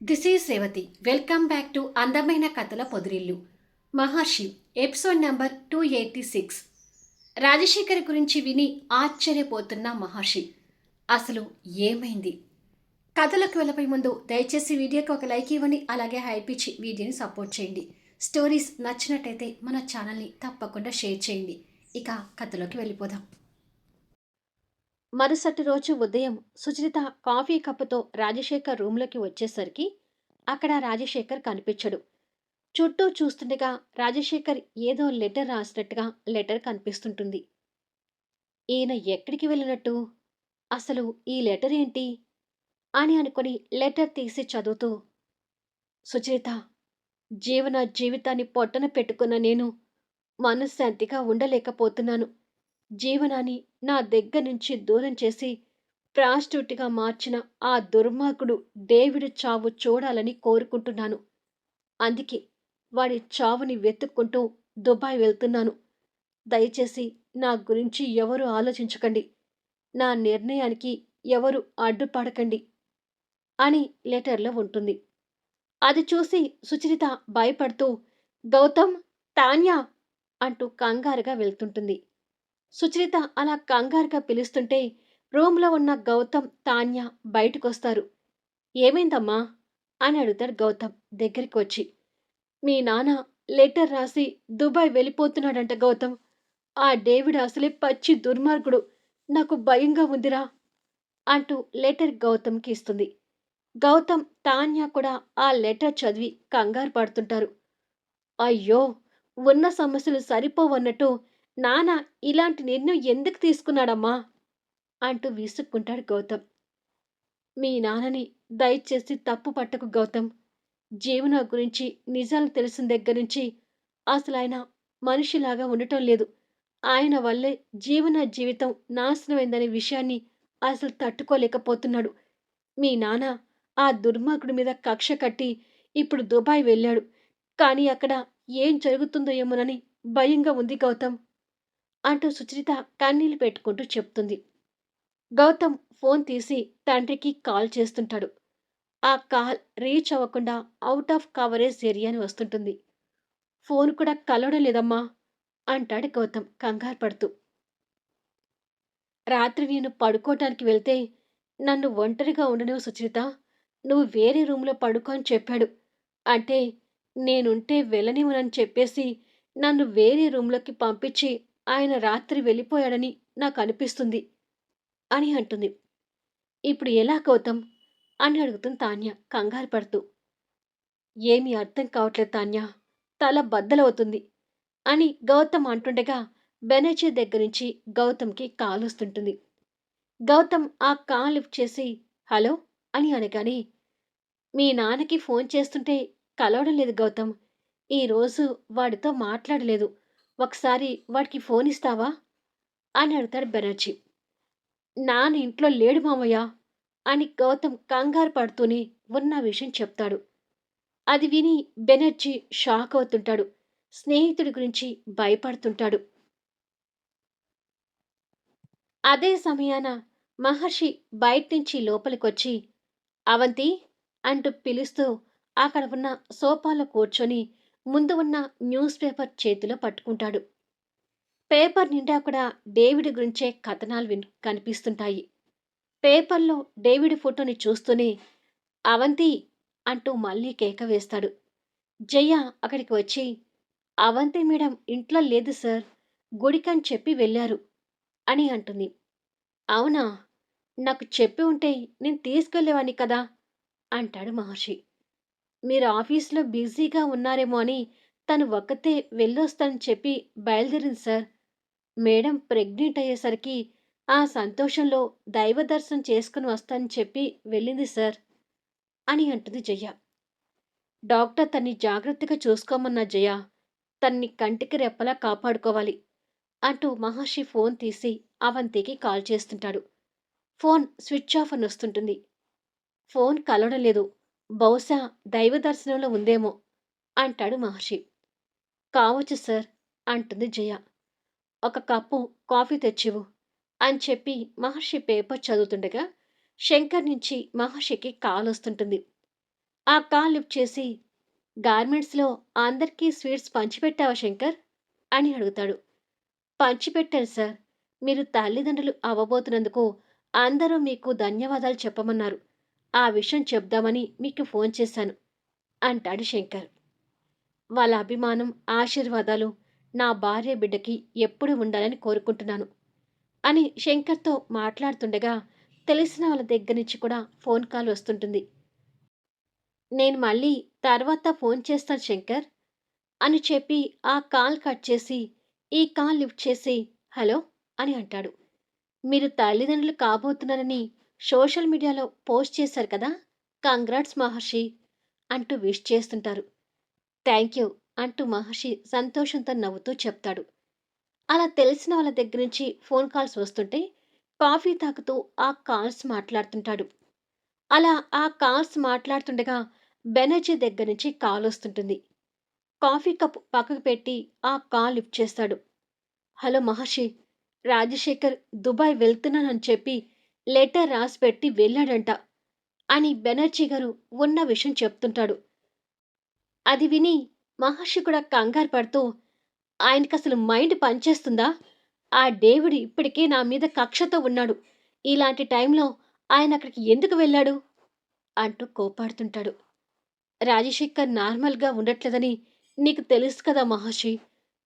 This is Revathi welcome back to అందమైన కథల పొదిరిల్లు Maharshi episode number two eighty six Rajasekhar గురించి విని ఆశ్చర్యపోతున్న మహర్షి అసలు ఏమైంది? కథలకు వెళ్ళపై ముందు దయచేసి వీడియోకి ఒక లైక్ ఇవ్వండి అలాగే హైప్ ఇచ్చి వీడియోని సపోర్ట్ చేయండి. స్టోరీస్ నచ్చినట్టయితే మన ఛానల్ని తప్పకుండా షేర్ చేయండి. ఇక కథలోకి వెళ్ళిపోదాం. మరుసటి రోజు ఉదయం సుచరిత కాఫీ కప్పుతో రాజశేఖర్ రూమ్లోకి వచ్చేసరికి అక్కడ రాజశేఖర్ కనిపించడు. చుట్టూ చూస్తుండగా రాజశేఖర్ ఏదో లెటర్ రాసినట్టుగా లెటర్ కనిపిస్తుంటుంది. ఈయన ఎక్కడికి వెళ్ళినట్టు? అసలు ఈ లెటర్ ఏంటి? అని అనుకుని లెటర్ తీసి చదువుతూ సుచరిత జీవన జీవితాన్ని పొట్టన పెట్టుకున్న నేను మనశ్శాంతిగా ఉండలేకపోతున్నాను. జీవనాన్ని నా దగ్గర నుంచి దూరం చేసి ప్రాస్టిట్యూట్గా మార్చిన ఆ దుర్మార్గుడు డేవిడ్ చావు చూడాలని కోరుకుంటున్నాను. అందుకే వాడి చావుని వెతుక్కుంటూ దుబాయ్ వెళ్తున్నాను. దయచేసి నా గురించి ఎవరు ఆలోచించకండి. నా నిర్ణయానికి ఎవరు అడ్డుపడకండి అని లెటర్లో ఉంటుంది. అది చూసి సుచరిత భయపడుతూ గౌతమ్ తాన్యా అంటూ కంగారుగా వెళ్తుంటుంది. సుచరిత అలా కంగారుగా పిలుస్తుంటే రూమ్లో ఉన్న గౌతమ్ తాన్య బయటకొస్తారు. ఏమైందమ్మా? అని అడుగుతాడు గౌతమ్ దగ్గరికి వచ్చి మీ నాన్న లెటర్ రాసి దుబాయ్ వెళ్ళిపోతున్నాడంట గౌతమ్. ఆ డేవిడ్ అసలే పచ్చి దుర్మార్గుడు. నాకు భయంగా ఉందిరా అంటూ లెటర్ గౌతమ్కి ఇస్తుంది. గౌతమ్ తాన్య కూడా ఆ లెటర్ చదివి కంగారు పడుతుంటారు. అయ్యో! ఉన్న సమస్యలు సరిపోవన్నట్టు నాన్న ఇలాంటి నిర్ణయం ఎందుకు తీసుకున్నాడమ్మా? అంటూ విసుక్కుంటాడు గౌతమ్. మీ నాన్నని దయచేసి తప్పు పట్టకు గౌతమ్. జీవన గురించి నిజాలు తెలిసిన దగ్గర నుంచి అసలు ఆయన మనిషిలాగా ఉండటం లేదు. ఆయన వల్లే జీవన జీవితం నాశనమైందనే విషయాన్ని అసలు తట్టుకోలేకపోతున్నాడు. మీ నాన్న ఆ దుర్మార్గుడి మీద కక్ష కట్టి ఇప్పుడు దుబాయ్ వెళ్ళాడు. కానీ అక్కడ ఏం జరుగుతుందో ఏమోనని భయంగా ఉంది గౌతమ్. అంటూ సుచరిత కన్నీళ్ళు పెట్టుకుంటూ చెప్తుంది. గౌతమ్ ఫోన్ తీసి తండ్రికి కాల్ చేస్తుంటాడు. ఆ కాల్ రీచ్ అవ్వకుండా అవుట్ ఆఫ్ కవరేజ్ ఏరియా అని వస్తుంటుంది. ఫోన్ కూడా కలవడం లేదమ్మా అంటాడు గౌతమ్ కంగారు పడుతూ. రాత్రి నేను పడుకోవటానికి వెళ్తే నన్ను ఒంటరిగా ఉండనివ్వు సుచరిత నువ్వు వేరే రూమ్లో పడుకో అని చెప్పాడు. అంటే నేనుంటే వెళ్ళనివ్వనని చెప్పేసి నన్ను వేరే రూమ్లోకి పంపించి ఆయన రాత్రి వెళ్ళిపోయాడని నాకు అనిపిస్తుంది అని అంటుంది. ఇప్పుడు ఎలా గౌతమ్? అని అడుగుతుంది తాన్య కంగారు పడుతూ. ఏమీ అర్థం కావట్లేదు తాన్య తల బద్దలవుతుంది అని గౌతమ్ అంటుండగా బెనర్జీ దగ్గర నుంచి గౌతమ్కి కాల్ వస్తుంటుంది. గౌతమ్ ఆ కాల్ లిఫ్ట్ చేసి హలో అని అనగానే మీ నాన్నకి ఫోన్ చేస్తుంటే కలవడం లేదు గౌతమ్. ఈరోజు వాడితో మాట్లాడలేదు. ఒకసారి వాడికి ఫోన్ ఇస్తావా? అని అడుగుతాడు బెనర్జీ. నాన్న ఇంట్లో లేడు మామయ్య అని గౌతమ్ కంగారు పడుతూనే ఉన్న విషయం చెప్తాడు. అది విని బెనర్జీ షాక్ అవుతుంటాడు. స్నేహితుడి గురించి భయపడుతుంటాడు. అదే సమయాన మహర్షి బయట నుంచి లోపలికొచ్చి అవంతి అంటూ పిలుస్తూ అక్కడ ఉన్న సోఫాలో కూర్చొని ముందు ఉన్న న్యూస్ పేపర్ చేతిలో పట్టుకుంటాడు. పేపర్ నిండా కూడా డేవిడ్ గురించే కథనాలు విన్ కనిపిస్తుంటాయి. పేపర్లో డేవిడ్ ఫోటోని చూస్తూనే అవంతి అంటూ మళ్ళీ కేక వేస్తాడు. జయ అక్కడికి వచ్చి అవంతి మేడం ఇంట్లో లేదు సార్ గుడికని చెప్పి వెళ్ళారు అని అంటుంది. అవునా? నాకు చెప్పి ఉంటే నేను తీసుకెళ్ళేవాణ్ణి కదా అంటాడు మహర్షి. మీరు ఆఫీస్లో బిజీగా ఉన్నారేమో అని తను ఒక్కతే వెళ్ళొస్తానని చెప్పి బయలుదేరింది సార్. మేడం ప్రెగ్నెంట్ అయ్యేసరికి ఆ సంతోషంలో దైవ దర్శనం చేసుకుని వస్తానని చెప్పి వెళ్ళింది సార్ అని అంటుంది జయ. డాక్టర్ తన్ని జాగ్రత్తగా చూసుకోమన్నా జయ తన్ని కంటికి రెప్పలా కాపాడుకోవాలి అంటూ మహర్షి ఫోన్ తీసి అవంతికి కాల్ చేస్తుంటాడు. ఫోన్ స్విచ్ ఆఫ్ అని వస్తుంటుంది. ఫోన్ కలవడం లేదు. బహుశా దైవ దర్శనంలో ఉందేమో అంటాడు మహర్షి. కావచ్చు సార్ అంటుంది జయ. ఒక కప్పు కాఫీ తెచ్చివు అని చెప్పి మహర్షి పేపర్ చదువుతుండగా శంకర్ నుంచి మహర్షికి కాల్ వస్తుంటుంది. ఆ కాల్ లిఫ్ట్ చేసి గార్మెంట్స్లో అందరికీ స్వీట్స్ పంచిపెట్టావా శంకర్? అని అడుగుతాడు. పంచిపెట్టాను సార్. మీరు తల్లిదండ్రులు అవ్వబోతున్నందుకు అందరూ మీకు ధన్యవాదాలు చెప్పమన్నారు. ఆ విషయం చెప్దామని మీకు ఫోన్ చేశాను అంటాడు శంకర్. వాళ్ళ అభిమానం ఆశీర్వాదాలు నా భార్య బిడ్డకి ఎప్పుడు ఉండాలని కోరుకుంటున్నాను అని శంకర్తో మాట్లాడుతుండగా తెలిసిన వాళ్ళ దగ్గర నుంచి కూడా ఫోన్ కాల్ వస్తుంటుంది. నేను మళ్ళీ తర్వాత ఫోన్ చేస్తాను శంకర్ అని చెప్పి ఆ కాల్ కట్ చేసి ఈ కాల్ లిఫ్ట్ చేసి హలో అని అంటాడు. మీరు తల్లిదండ్రులు కాబోతున్నారని సోషల్ మీడియాలో పోస్ట్ చేశారు కదా కంగ్రాట్స్ మహర్షి అంటూ విష్ చేస్తుంటారు. థ్యాంక్ యూ అంటూ మహర్షి సంతోషంతో నవ్వుతూ చెప్తాడు. అలా తెలిసిన వాళ్ళ దగ్గర నుంచి ఫోన్ కాల్స్ వస్తుంటే కాఫీ తాకుతూ ఆ కాల్స్ మాట్లాడుతుంటాడు. అలా ఆ కాల్స్ మాట్లాడుతుండగా బెనర్జీ దగ్గర నుంచి కాల్ వస్తుంటుంది. కాఫీ కప్ పక్కకు పెట్టి ఆ కాల్ లిఫ్ట్ చేస్తాడు. హలో మహర్షి రాజశేఖర్ దుబాయ్ వెళ్తున్నానని చెప్పి లెటర్ రాసి పెట్టి వెళ్ళాడంట అని బెనర్జీ గారు ఉన్న విషయం చెప్తుంటాడు. అది విని మహర్షి కూడా కంగారు పడుతూ ఆయనకి అసలు మైండ్ పనిచేస్తుందా? ఆ డేవిడ్ ఇప్పటికే నా మీద కక్షతో ఉన్నాడు. ఇలాంటి టైంలో ఆయన అక్కడికి ఎందుకు వెళ్ళాడు? అంటూ కోపాడుతుంటాడు. రాజశేఖర్ నార్మల్గా ఉండట్లేదని నీకు తెలుసు కదా మహర్షి.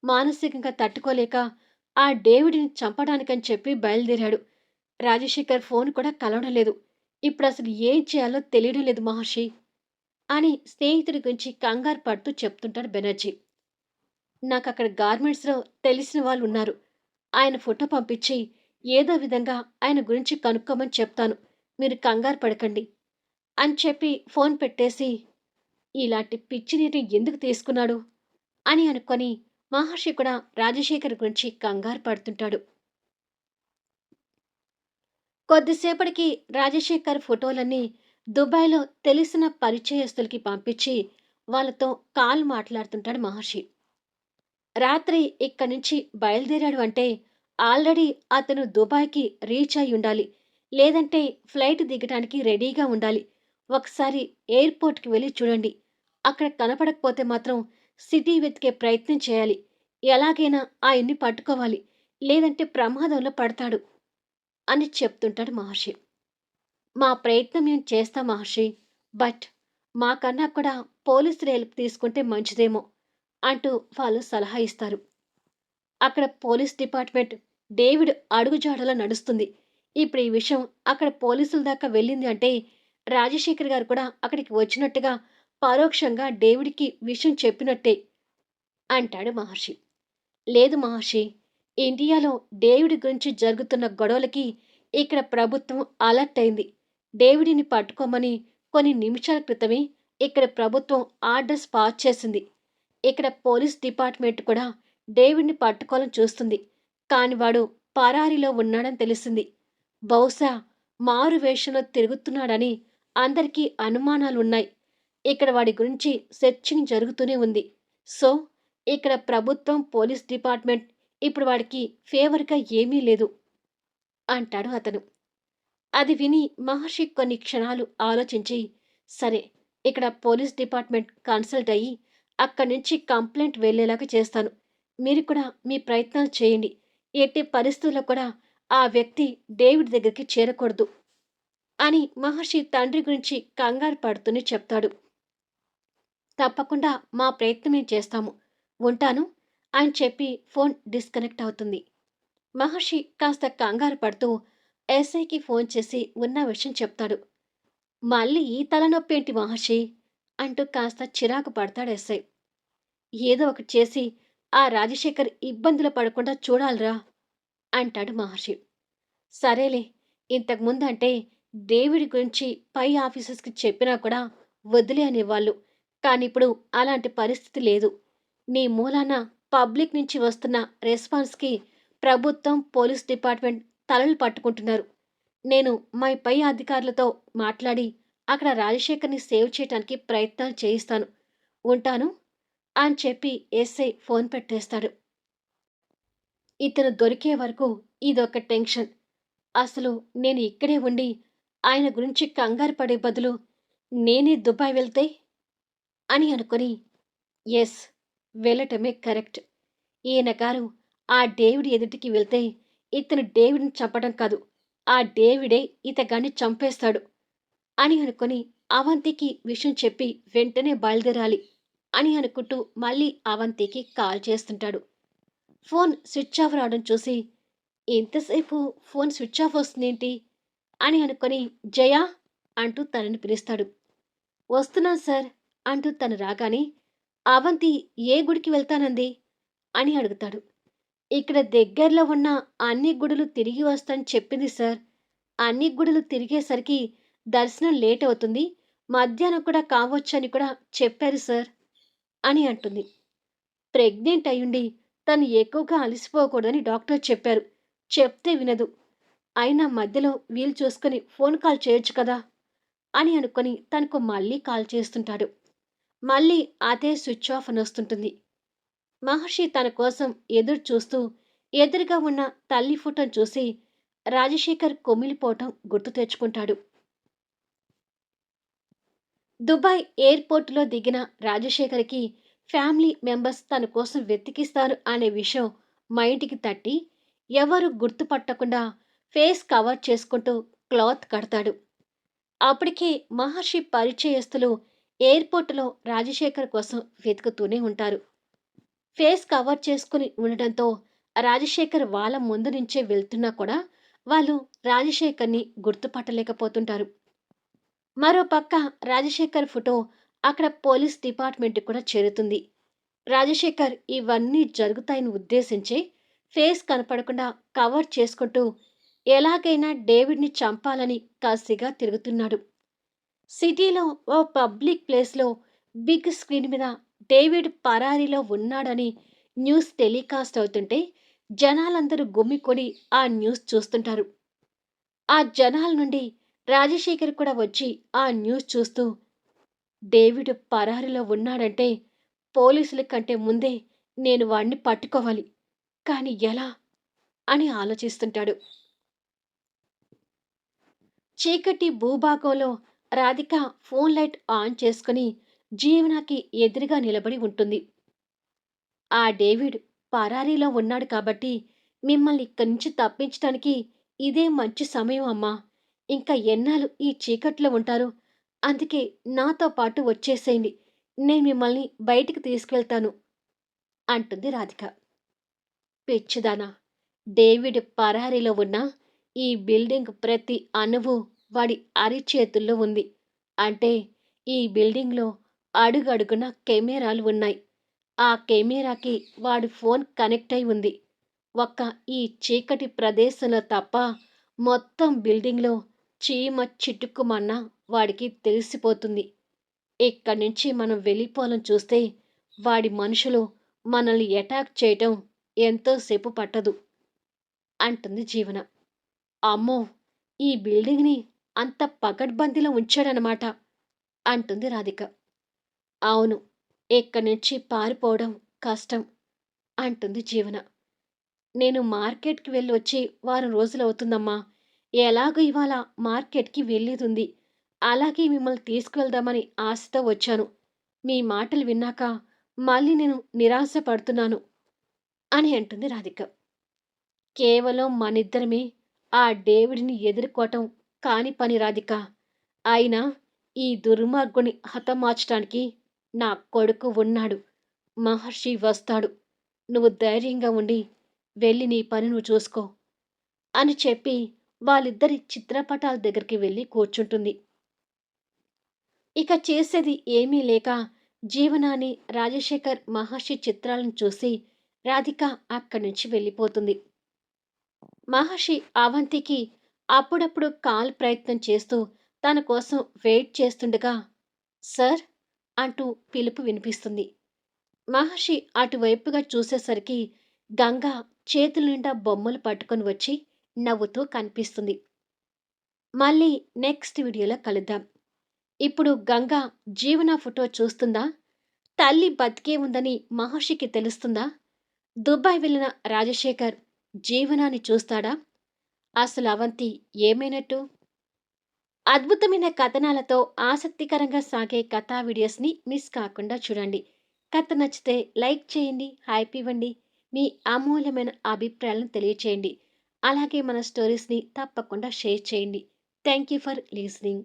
మానసికంగా తట్టుకోలేక ఆ డేవిడ్ని చంపడానికని చెప్పి బయలుదేరాడు. రాజశేఖర్ ఫోన్ కూడా కలవడం లేదు. ఇప్పుడు అసలు ఏం చేయాలో తెలియడం లేదు మహర్షి. అని స్నేహితుడి గురించి కంగారు పడుతూ చెప్తుంటాడు బెనర్జీ. నాకు అక్కడ గార్మెంట్స్లో తెలిసిన వాళ్ళు ఉన్నారు. ఆయన ఫోటో పంపించి ఏదో విధంగా ఆయన గురించి కనుక్కోమని చెప్తాను. మీరు కంగారు పడకండి. అని చెప్పి ఫోన్ పెట్టేసి ఇలాంటి పిచ్చి నీటిని ఎందుకు తీసుకున్నాడు? అని అనుకొని మహర్షి కూడా రాజశేఖర్ గురించి కంగారు పడుతుంటాడు. కొద్దిసేపటికి రాజశేఖర్ ఫోటోలన్నీ దుబాయ్లో తెలిసిన పరిచయస్తులకి పంపించి వాళ్ళతో కాల్ మాట్లాడుతుంటాడు మహర్షి. రాత్రి ఇక్కడి నుంచి బయలుదేరాడు అంటే ఆల్రెడీ అతను దుబాయ్కి రీచ్ అయి ఉండాలి. లేదంటే ఫ్లైట్ దిగడానికి రెడీగా ఉండాలి. ఒకసారి ఎయిర్పోర్ట్కి వెళ్ళి చూడండి. అక్కడ కనపడకపోతే మాత్రం సిటీ వెతికే ప్రయత్నం చేయాలి. ఎలాగైనా ఆయన్ని పట్టుకోవాలి. లేదంటే ప్రమాదంలో పడతాడు. అని చెప్తుంటాడు మహర్షి. మా ప్రయత్నం మేము చేస్తాం మహర్షి? బట్ మాకన్నా కూడా పోలీసులు హెల్ప్ తీసుకుంటే మంచిదేమో అంటూ వాళ్ళు సలహా ఇస్తారు. అక్కడ పోలీస్ డిపార్ట్మెంట్ డేవిడ్ అడుగుజాడలో నడుస్తుంది. ఇప్పుడు ఈ విషయం అక్కడ పోలీసుల దాకా వెళ్ళింది అంటే రాజశేఖర్ గారు కూడా అక్కడికి వచ్చినట్టుగా పరోక్షంగా డేవిడ్కి విషయం చెప్పినట్టే అంటాడు మహర్షి. లేదు మహర్షి ఇండియాలో డేవిడ్ గురించి జరుగుతున్న గొడవలకి ఇక్కడ ప్రభుత్వం అలర్ట్ అయింది. డేవిడిని పట్టుకోమని కొన్ని నిమిషాల క్రితమే ఇక్కడ ప్రభుత్వం ఆర్డర్స్ పాస్ చేసింది. ఇక్కడ పోలీస్ డిపార్ట్మెంట్ కూడా డేవిడ్ని పట్టుకోవాలని చూస్తుంది. కాని వాడు పరారిలో ఉన్నాడని తెలిసింది. బహుశా మారు వేషంలో తిరుగుతున్నాడని అందరికీ అనుమానాలు ఉన్నాయి. ఇక్కడ వాడి గురించి సెర్చింగ్ జరుగుతూనే ఉంది. సో ఇక్కడ ప్రభుత్వం పోలీస్ డిపార్ట్మెంట్ ఇప్పుడు వాడికి ఫేవర్గా ఏమీ లేదు అంటాడు అతను. అది విని మహర్షి కొన్ని క్షణాలు ఆలోచించి సరే ఇక్కడ పోలీస్ డిపార్ట్మెంట్ కన్సల్ట్ అయ్యి అక్కడి నుంచి కంప్లైంట్ వెళ్ళేలాగా చేస్తాను. మీరు కూడా మీ ప్రయత్నాలు చేయండి. ఎట్టి పరిస్థితుల్లో కూడా ఆ వ్యక్తి డేవిడ్ దగ్గరికి చేరకూడదు అని మహర్షి తండ్రి గురించి కంగారు పడుతూనే చెప్తాడు. తప్పకుండా మా ప్రయత్నమే చేస్తాము. ఉంటాను. అని చెప్పి ఫోన్ డిస్కనెక్ట్ అవుతుంది. మహర్షి కాస్త కంగారు పడుతూ ఎస్ఐకి ఫోన్ చేసి ఉన్న విషయం చెప్తాడు. మళ్ళీ ఈ తలనొప్పి ఏంటి మహర్షి? అంటూ కాస్త చిరాకు పడతాడు ఎస్ఐ. ఏదో ఒకటి చేసి ఆ రాజశేఖర్ ఇబ్బందులు పడకుండా చూడాలిరా అంటాడు మహర్షి. సరేలే ఇంతకుముందు అంటే డేవిడ్ గురించి పై ఆఫీసర్స్కి చెప్పినా కూడా వదిలే అనేవాళ్ళు కానీ ఇప్పుడు అలాంటి పరిస్థితి లేదు. నీ మూలాన పబ్లిక్ నుంచి వస్తున్న రెస్పాన్స్కి ప్రభుత్వం పోలీస్ డిపార్ట్మెంట్ తలలు పట్టుకుంటున్నారు. నేను మా పై అధికారులతో మాట్లాడి అక్కడ రాజశేఖర్ని సేవ్ చేయడానికి ప్రయత్నాలు చేయిస్తాను. ఉంటాను అని చెప్పి ఎస్ఐ ఫోన్ పెట్టేస్తాడు. ఇతను దొరికే వరకు ఇదొక టెన్షన్. అసలు నేను ఇక్కడే ఉండి ఆయన గురించి కంగారు పడే బదులు నేనే దుబాయ్ వెళ్తే? అని అనుకుని ఎస్ వెళ్ళటమే కరెక్ట్. ఈయన గారు ఆ డేవిడ్ ఎదుటికి వెళ్తే ఇతను డేవిడ్ని చంపడం కాదు ఆ డేవిడే ఇతగాన్ని చంపేస్తాడు అని అనుకుని అవంతికి విషయం చెప్పి వెంటనే బయలుదేరాలి అని అనుకుంటూ మళ్ళీ అవంతికి కాల్ చేస్తుంటాడు. ఫోన్ స్విచ్ ఆఫ్ రావడం చూసి ఎంతసేపు ఫోన్ స్విచ్ ఆఫ్ వస్తుందేంటి? అని అనుకొని జయా అంటూ తనని పిలుస్తాడు. వస్తున్నాను సార్ అంటూ తను రాగానే అవంతి ఏ గుడికి వెళ్తానంది? అని అడుగుతాడు. ఇక్కడ దగ్గరలో ఉన్న అన్ని గుడులు తిరిగి వస్తానని చెప్పింది సార్. అన్ని గుడులు తిరిగేసరికి దర్శనం లేట్ అవుతుంది. మధ్యాహ్నం కూడా కావచ్చు అని కూడా చెప్పారు సార్ అని అంటుంది. ప్రెగ్నెంట్ అయ్యుండి తను ఎక్కువగా అలసిపోకూడదని డాక్టర్ చెప్పారు. చెప్తే వినదు. అయినా మధ్యలో వీలు చూసుకొని ఫోన్ కాల్ చేయొచ్చు కదా? అని అనుకొని తనకు మళ్ళీ కాల్ చేస్తుంటాడు. మళ్ళీ అదే స్విచ్ ఆఫ్ అని వస్తుంటుంది. మహర్షి తన కోసం ఎదురు చూస్తూ ఎదురుగా ఉన్న తల్లి ఫోటోను చూసి రాజశేఖర్ కొమ్మిలిపోవటం గుర్తు తెచ్చుకుంటాడు. దుబాయ్ ఎయిర్పోర్టులో దిగిన రాజశేఖర్కి ఫ్యామిలీ మెంబర్స్ తన కోసం వెతికిస్తారు అనే విషయం మైండ్కి తట్టి ఎవరు గుర్తుపట్టకుండా ఫేస్ కవర్ చేసుకుంటూ క్లాత్ కడతాడు. అప్పటికే మహర్షి పరిచయస్తులు ఎయిర్పోర్టులో రాజశేఖర్ కోసం వెతుకుతూనే ఉంటారు. ఫేస్ కవర్ చేసుకుని ఉండడంతో రాజశేఖర్ వాళ్ళ ముందు నుంచే వెళ్తున్నా కూడా వాళ్ళు రాజశేఖర్ని గుర్తుపట్టలేకపోతుంటారు. మరో పక్క రాజశేఖర్ ఫోటో అక్కడ పోలీస్ డిపార్ట్మెంట్ కూడా చేరుతుంది. రాజశేఖర్ ఇవన్నీ జరుగుతాయని ఉద్దేశించి ఫేస్ కనపడకుండా కవర్ చేసుకుంటూ ఎలాగైనా డేవిడ్ని చంపాలని కసిగా తిరుగుతున్నాడు. సిటీలో ఓ పబ్లిక్ ప్లేస్లో బిగ్ స్క్రీన్ మీద డేవిడ్ పరారీలో ఉన్నాడని న్యూస్ టెలికాస్ట్ అవుతుంటే జనాలందరూ గుమ్మికొని ఆ న్యూస్ చూస్తుంటారు. ఆ జనాల నుండి రాజశేఖర్ కూడా వచ్చి ఆ న్యూస్ చూస్తూ డేవిడ్ పరారీలో ఉన్నాడంటే పోలీసుల కంటే ముందే నేను వాణ్ణి పట్టుకోవాలి. కానీ ఎలా? అని ఆలోచిస్తుంటాడు. చీకటి భూభాగంలో రాధిక ఫోన్ లైట్ ఆన్ చేసుకుని జీవనాకి ఎదురుగా నిలబడి ఉంటుంది. ఆ డేవిడ్ పరారీలో ఉన్నాడు కాబట్టి మిమ్మల్ని ఇక్కడి నుంచి తప్పించడానికి ఇదే మంచి సమయం అమ్మా. ఇంకా ఎన్నాళ్ళు ఈ చీకట్లో ఉంటారు? అందుకే నాతో పాటు వచ్చేసేయండి. నేను మిమ్మల్ని బయటికి తీసుకెళ్తాను అంటుంది రాధిక. పిచ్చిదానా డేవిడ్ పరారీలో ఉన్న ఈ బిల్డింగ్ ప్రతి అణువు వాడి అరిచేతుల్లో ఉంది. అంటే ఈ బిల్డింగ్లో అడుగడుగున కెమెరాలు ఉన్నాయి. ఆ కెమెరాకి వాడి ఫోన్ కనెక్ట్ అయి ఉంది. ఒక్క ఈ చీకటి ప్రదేశంలో తప్ప మొత్తం బిల్డింగ్లో చీమ చిట్టుకుమన్నా వాడికి తెలిసిపోతుంది. ఇక్కడి నుంచి మనం వెళ్ళిపోవాలని చూస్తే వాడి మనుషులు మనల్ని అటాక్ చేయటం ఎంతోసేపు పట్టదు. అంటుంది జీవన. అమ్మో! ఈ బిల్డింగ్ని అంత పగడ్బందీలో ఉంచాడనమాట అంటుంది రాధిక. అవును ఇక్కడి నుంచి పారిపోవడం కష్టం అంటుంది జీవన. నేను మార్కెట్కి వెళ్ళి వచ్చి వారం రోజులు అవుతుందమ్మా. ఎలాగో ఇవాళ మార్కెట్కి వెళ్ళేది అలాగే మిమ్మల్ని తీసుకువెళ్దామని ఆశతో వచ్చాను. మీ మాటలు విన్నాక మళ్ళీ నేను నిరాశ పడుతున్నాను అని అంటుంది రాధిక. కేవలం మనిద్దరమే ఆ డేవిడ్ని ఎదుర్కోవటం కాని పని రాధిక. ఆయన ఈ దుర్మార్గుని హతమార్చడానికి నా కొడుకు ఉన్నాడు. మహర్షి వస్తాడు. నువ్వు ధైర్యంగా ఉండి వెళ్ళి నీ పని నువ్వు చూసుకో అని చెప్పి వాళ్ళిద్దరి చిత్రపటాల దగ్గరికి వెళ్ళి కూర్చుంటుంది. ఇక చేసేది ఏమీ లేక జీవనాన్ని రాజశేఖర్ మహర్షి చిత్రాలను చూసి రాధిక అక్కడి నుంచి వెళ్ళిపోతుంది. మహర్షి అవంతికి అప్పుడప్పుడు కాల్ ప్రయత్నం చేస్తూ తన కోసం వెయిట్ చేస్తుండగా సార్ అంటూ పిలుపు వినిపిస్తుంది. మహర్షి అటువైపుగా చూసేసరికి గంగ చేతుల నిండా బొమ్మలు పట్టుకొని వచ్చి నవ్వుతూ కనిపిస్తుంది. మళ్ళీ నెక్స్ట్ వీడియోలో కలుద్దాం. ఇప్పుడు గంగ జీవన ఫోటో చూస్తుందా? తల్లి బతికే ఉందని మహర్షికి తెలుస్తుందా? దుబాయ్ వెళ్ళిన రాజశేఖర్ జీవనాన్ని చూస్తాడా? అసలు అవంతి ఏమైనట్టు? అద్భుతమైన కథనాలతో ఆసక్తికరంగా సాగే కథా వీడియోస్ని మిస్ కాకుండా చూడండి. కథ నచ్చితే లైక్ చేయండి హైప్ ఇవ్వండి. మీ అమూల్యమైన అభిప్రాయాలను తెలియచేయండి. అలాగే మన స్టోరీస్ని తప్పకుండా షేర్ చేయండి. Thank you for listening.